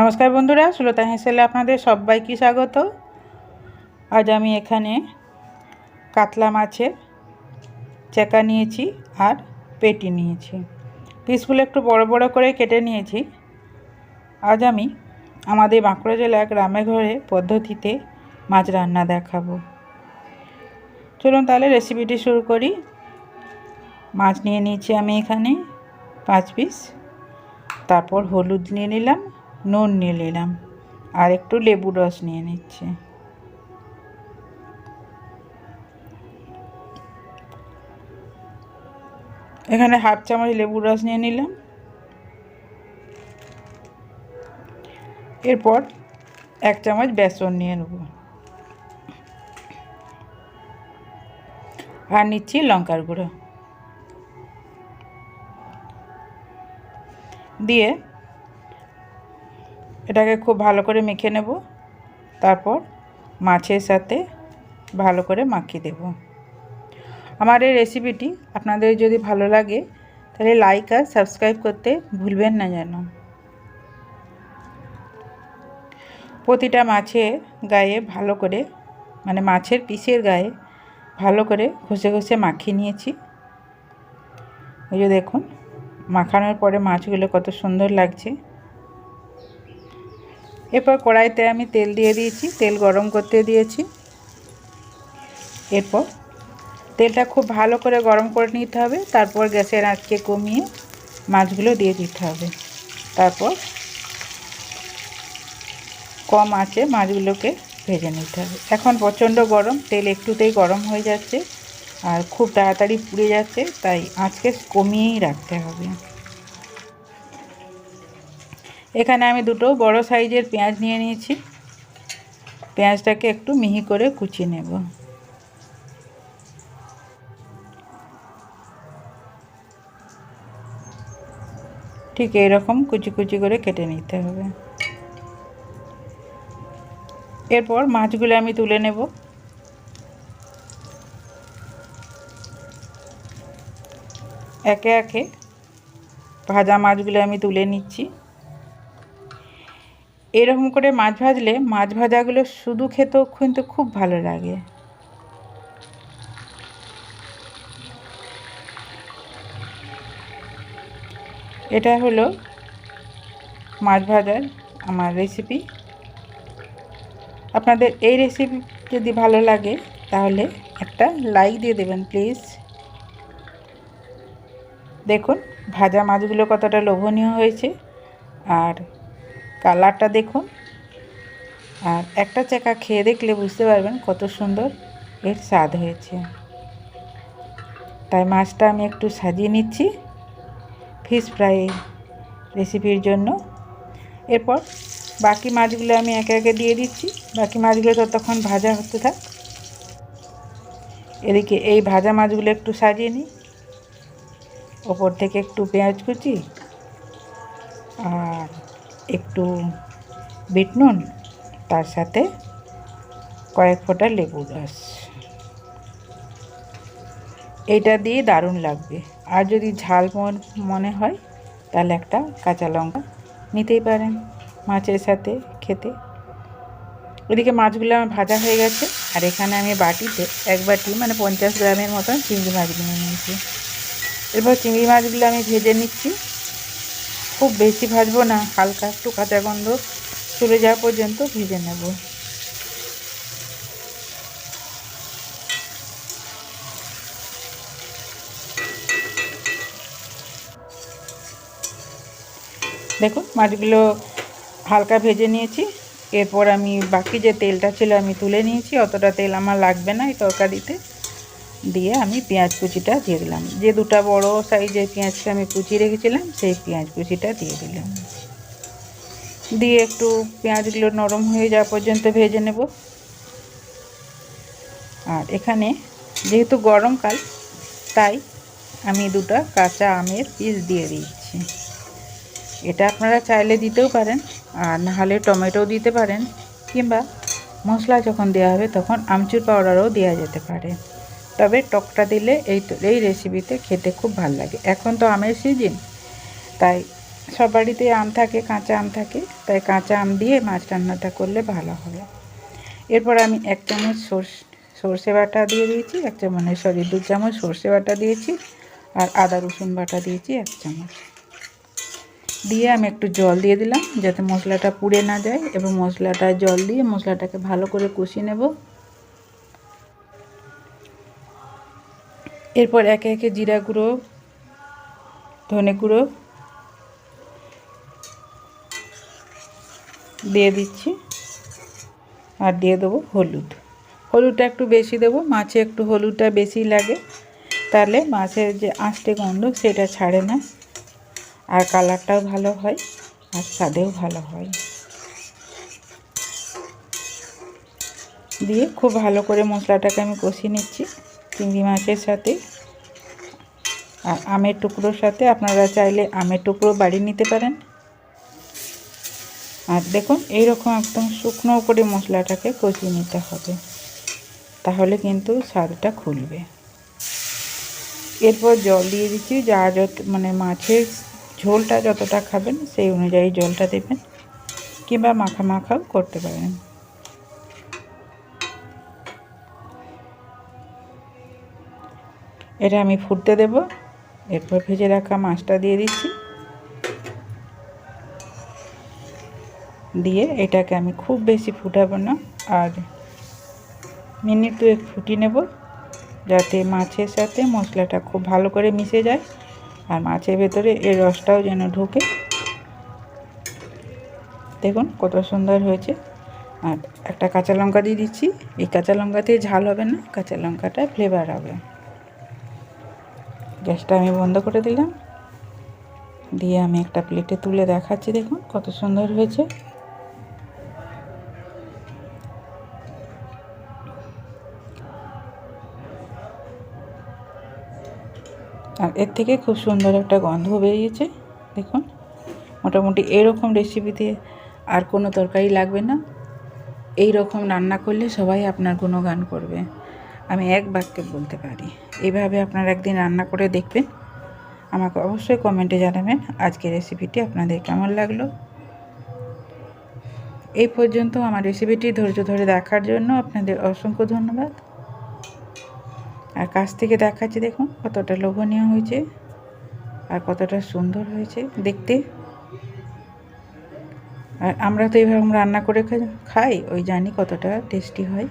নমস্কার বন্ধুরা, সুলতা হেসেলে আপনাদের সবাইকে স্বাগত। আজ আমি এখানে কাতলা মাছের চেকা নিয়েছি আর পেটি নিয়েছি। পিসগুলো একটু বড় বড় করে কেটে নিয়েছি। আজ আমি আমাদের বাঁকুড়া জেলার গ্রামে ঘরে পদ্ধতিতে মাছ রান্না দেখাবো। চলুন তাহলে রেসিপিটি শুরু করি। মাছ নিয়ে নিয়েছি আমি এখানে পাঁচ পিস তারপর হলুদ নিয়ে নিলাম। নুন নিয়ে নিলাম। আর একটু লেবু রস নিয়ে নিচ্ছে। এখানে হাফ চামচ লেবুর রস নিয়ে নিলাম। এরপর এক চামচ বেসন নিয়ে নেব। আর নিচ্ছি লঙ্কার গুঁড়ো। দিয়ে এটাকে খুব ভালো করে মেখে নেব। তারপর মাছের সাথে ভালো করে মাখিয়ে দেব। আমার এই রেসিপিটি আপনাদের যদি ভালো লাগে, তাহলে লাইক আর সাবস্ক্রাইব করতে ভুলবেন না যেন। প্রতিটা মাছের গায়ে ভালো করে মানে মাছের পিসের গায়ে ভালো করে ঘষে ঘষে মাখিয়ে নিয়েছি। ওই যে দেখুন, মাখানোর পরে মাছগুলো কত সুন্দর লাগছে। এরপর কড়াইতে আমি তেল দিয়ে দিয়েছি, তেল গরম করতে দিয়েছি। এরপর তেলটা খুব ভালো করে গরম করে নিতে হবে, তারপর গ্যাসের আঁচকে কমিয়ে মাছগুলো দিয়ে দিতে হবে। তারপর কম আছে মাছগুলোকে ভেজে নিতে হবে। এখন প্রচণ্ড গরম, তেল একটুতেই গরম হয়ে যাচ্ছে আর খুব তাড়াতাড়ি পুড়ে যাচ্ছে, তাই আঁচকে কমিয়েই রাখতে হবে। এখানে আমি দুটো বড় সাইজের পেঁয়াজ নিয়ে নিয়েছি। পেঁয়াজটাকে একটু মিহি করে কুচিয়ে নেব। ঠিক এইরকম কুচি কুচি করে কেটে নিতে হবে। এরপর মাছগুলো আমি তুলে নেব। একে একে ভাজা মাছগুলো আমি তুলে নিচ্ছি। এরকম করে মাছ ভাজলে মাছ ভাজাগুলো শুধু খেতেও কিন্তু খুব ভালো লাগে। এটা হলো মাছ ভাজার আমার রেসিপি আপনাদের এই রেসিপি যদি ভালো লাগে তাহলে একটা লাইক দিয়ে দেবেন প্লিজ দেখুন, ভাজা মাছগুলো কতটা লোভনীয় হয়েছে। আর কালারটা দেখুন। আর একটা চাকা খেয়ে দেখলে বুঝতে পারবেন কত সুন্দর এর স্বাদ হয়েছে। তাই মাছটা আমি একটু সাজিয়ে নিচ্ছি ফিশ ফ্রাই রেসিপির জন্য। এরপর বাকি মাছগুলো আমি একে একে দিয়ে দিচ্ছি। বাকি মাছগুলো ততক্ষণ ভাজা হতে থাক। এদিকে এই ভাজা মাছগুলো একটু সাজিয়ে নিই। ওপর থেকে একটু পেঁয়াজ কুচি। আর একটু বিট নুন, তার সাথে কয়েক ফোঁটা লেবু রস। এইটা দিয়ে দারুণ লাগবে। আর যদি ঝাল মনে হয়, তাহলে একটা কাঁচা লঙ্কা নিতেই পারেন মাছের সাথে খেতে। ওদিকে মাছগুলো আমার ভাজা হয়ে গেছে, আর এখানে আমি বাটিতে এক বাটি মানে পঞ্চাশ গ্রামের মতন চিংড়ি মাছ নিয়ে নিয়েছি। এরপর চিংড়ি মাছগুলো আমি ভেজে নিচ্ছি। খুব বেশি ভাজবো না, হালকা একটু কাঁচা গন্ধ চলে যাওয়া পর্যন্ত ভেজে নেব। দেখুন, মাছগুলো হালকা ভেজে নিয়েছি। এরপর আমি বাকি যে তেলটা ছিল আমি তুলে নিয়েছি, অতটা তেল আমার লাগবে না এই তরকারিতে। দিয়ে আমি পেঁয়াজ কুচিটা দিয়ে দিলাম। যে দুটা বড় সাইজের পেঁয়াজটা আমি কুচিয়ে রেখেছিলাম, সেই পেঁয়াজ কুচিটা দিয়ে দিলাম। দিয়ে একটু পেঁয়াজগুলো নরম হয়ে যাওয়া পর্যন্ত ভেজে নেব। আর এখানে যেহেতু গরমকাল তাই আমি দুটা কাঁচা আমের পিস দিয়ে দিচ্ছি। এটা আপনারা চাইলে দিতেও পারেন, আর নাহলে টমেটো দিতে পারেন, কিংবা মশলা যখন দেওয়া হবে তখন আমচুর পাউডারও দেওয়া যেতে পারে। তবে টকটা দিলে এই এই রেসিপিতে খেতে খুব ভালো লাগে। এখন তো আমের সিজন তাই সব বাড়িতে আম থাকে, কাঁচা আম থাকে, তাই কাঁচা আম দিয়ে মাছ রান্নাটা করলে ভালো হবে। এরপর আমি এক চামচ সর্ষে বাটা দিয়ে দিয়েছি, এক চামচ সরি, দু চামচ সর্ষে বাটা দিয়েছি, আর আদা, রসুন বাটা দিয়েছি এক চামচ। দিয়ে আমি একটু জল দিয়ে দিলাম, যাতে মশলাটা পুড়ে না যায়, এবং মশলাটা জল দিয়ে মশলাটাকে ভালো করে কষিয়ে নেব। এরপর একে একে জিরা গুঁড়ো, ধনে গুঁড়ো দিয়ে দিচ্ছি আর দিয়ে দেবো হলুদ। হলুদটা একটু বেশি দেবো, মাছে একটু হলুদটা বেশি লাগে, তাহলে মাছের যে আঁশটে গন্ধ সেটা ছাড়ে না। আর কালারটাও ভালো হয় আর স্বাদেও ভালো হয়। দিয়ে খুব ভালো করে মশলাটাকে আমি কষিয়ে নিচ্ছি। চিংড়ি মাছের সাথে আর আমের টুকরোর সাথে আপনারা চাইলে আমের টুকরো বাড়ি নিতে পারেন। আর দেখুন, এইরকম একদম শুকনো করে মশলাটাকে কষিয়ে নিতে হবে। তাহলে কিন্তু স্বাদটা খুলবে। এরপর জল দিয়ে দিচ্ছি। যা যত মানে মাছের ঝোলটা যতটা খাবেন, সেই অনুযায়ী জলটা দেবেন কিংবা মাখা মাখাও করতে পারেন। এটা আমি ফুটতে দেব। এরপর ভেজে রাখা মাছটা দিয়ে দিচ্ছি। দিয়ে এটাকে আমি খুব বেশি ফুটাবো না। আর মিনিট দুয়েক ফুটিয়ে নেব যাতে মাছের সাথে মশলাটা খুব ভালো করে মিশে যায় আর মাছের ভেতরে এর রসটাও যেন ঢোকে। দেখুন কত সুন্দর হয়েছে। আর একটা কাঁচা লঙ্কা দিয়ে দিচ্ছি। এই কাঁচা লঙ্কাতে ঝাল হবে না, কাঁচা লঙ্কাটা ফ্লেভার হবে। গ্যাসটা আমি বন্ধ করে দিলাম। দিয়ে আমি একটা প্লেটে তুলে দেখাচ্ছি, দেখুন কত সুন্দর হয়েছে। আর এর থেকে খুব সুন্দর একটা গন্ধ বেরিয়েছে, দেখুন। মোটামুটি এরকম রেসিপিতে আর কোনো তরকারি লাগবে না। এই রকম রান্না করলে সবাই আপনার গুণগান করবে। আমি এক বাক্যে বলতে পারি। এইভাবে আপনারা একদিন রান্না করে দেখবেন। আমাকে অবশ্যই কমেন্টে জানাবেন আজকের রেসিপিটি আপনাদের কেমন লাগল। এই পর্যন্ত আমার রেসিপিটি ধৈর্য ধরে দেখার জন্য আপনাদের অসংখ্য ধন্যবাদ। আর কাছ থেকে দেখাচ্ছি দেখুন কতটা লোভনীয় হয়েছে আর কতটা সুন্দর হয়েছে দেখতে। আর আমরা তো এইভাবে রান্না করে খাই ওই জানি কতটা টেস্টি হয়।